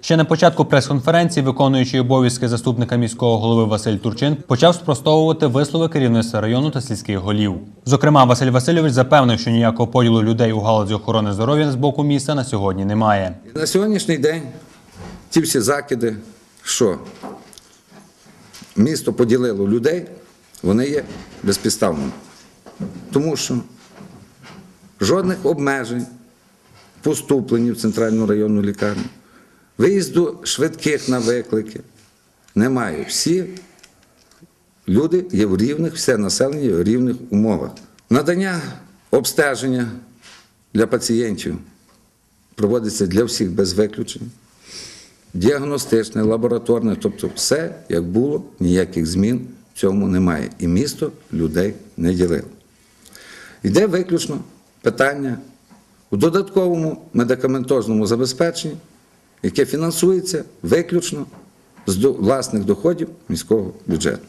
Ще на початку прес-конференції, виконуючий обов'язки заступника міського голови Василь Турчин почав спростовувати вислови керівництва району та сільських голів. Зокрема, Василь Васильович запевнив, що ніякого поділу людей у галузі охорони здоров'я з боку міста на сьогодні немає. На сьогоднішній день ті всі закиди, що місто поділило людей, вони є безпідставними. Тому що жодних обмежень поступлення в центральну районну лікарню, виїзду швидких на виклики немає. Всі люди є в рівних, все населення є в рівних умовах. Надання обстеження для пацієнтів проводиться для всіх без виключень. Діагностичне, лабораторне, тобто все як було, ніяких змін в цьому немає. І місто людей не ділило. Йде виключно питання у додатковому медикаментозному забезпеченні, яке фінансується виключно з власних доходів міського бюджету.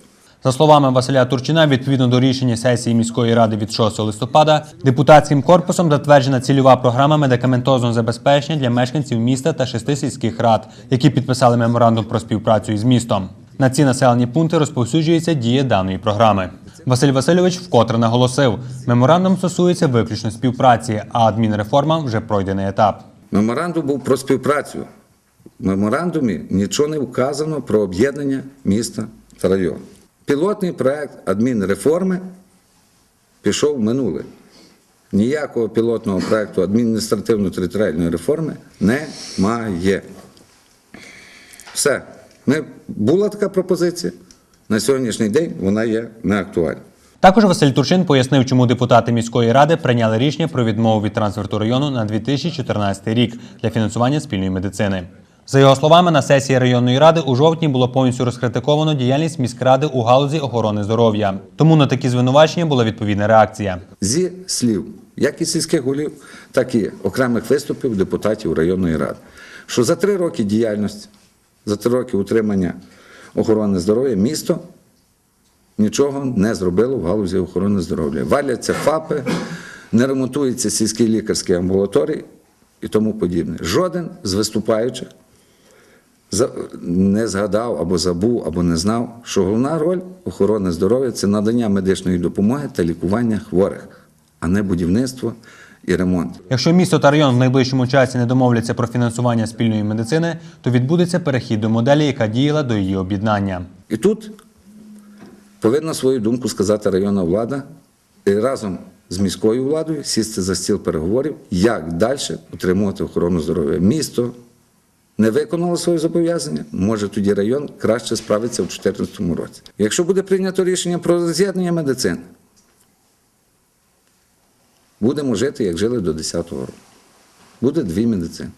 За словами Василя Турчина, відповідно до рішення сесії міської ради від 6 листопада, депутатським корпусом затверджена цільова програма медикаментозного забезпечення для мешканців міста та шести сільських рад, які підписали меморандум про співпрацю із містом. На ці населені пункти розповсюджується дія даної програми. Василь Васильович вкотре наголосив, меморандум стосується виключно співпраці, а адмінреформа вже пройдений етап. Меморандум був про співпрацю. Меморандумі нічого не вказано про об'єднання міста та району. Пілотний проект адмінреформи пішов в минуле. Ніякого пілотного проекту адміністративно-територіальної реформи немає. Все. Ми, була така пропозиція. На сьогоднішній день вона є неактуальна. Також Василь Турчин пояснив, чому депутати міської ради прийняли рішення про відмову від трансферту району на 2014 рік для фінансування спільної медицини. За його словами, на сесії районної ради у жовтні було повністю розкритиковано діяльність міськради у галузі охорони здоров'я. Тому на такі звинувачення була відповідна реакція. зі слів, як і сільських голів, так і окремих виступів депутатів районної ради, що за три роки діяльності, за три роки утримання охорони здоров'я місто нічого не зробило в галузі охорони здоров'я. Валяться ФАПи, не ремонтуються сільські лікарські амбулаторії і тому подібне. Жоден з виступаючих не згадав або забув, або не знав, що головна роль охорони здоров'я це надання медичної допомоги та лікування хворих, а не будівництво і ремонт. Якщо місто та район в найближчому часі не домовляться про фінансування спільної медицини, то відбудеться перехід до моделі, яка діяла до її об'єднання. І тут повинна свою думку сказати районна влада і разом з міською владою сісти за стіл переговорів, як далі утримувати охорону здоров'я. Місто не виконало свої зобов'язання, може тоді район краще справиться в 2014 році. Якщо буде прийнято рішення про роз'єднання медицини, будемо жити, як жили до 10-го року. Буде дві медицини.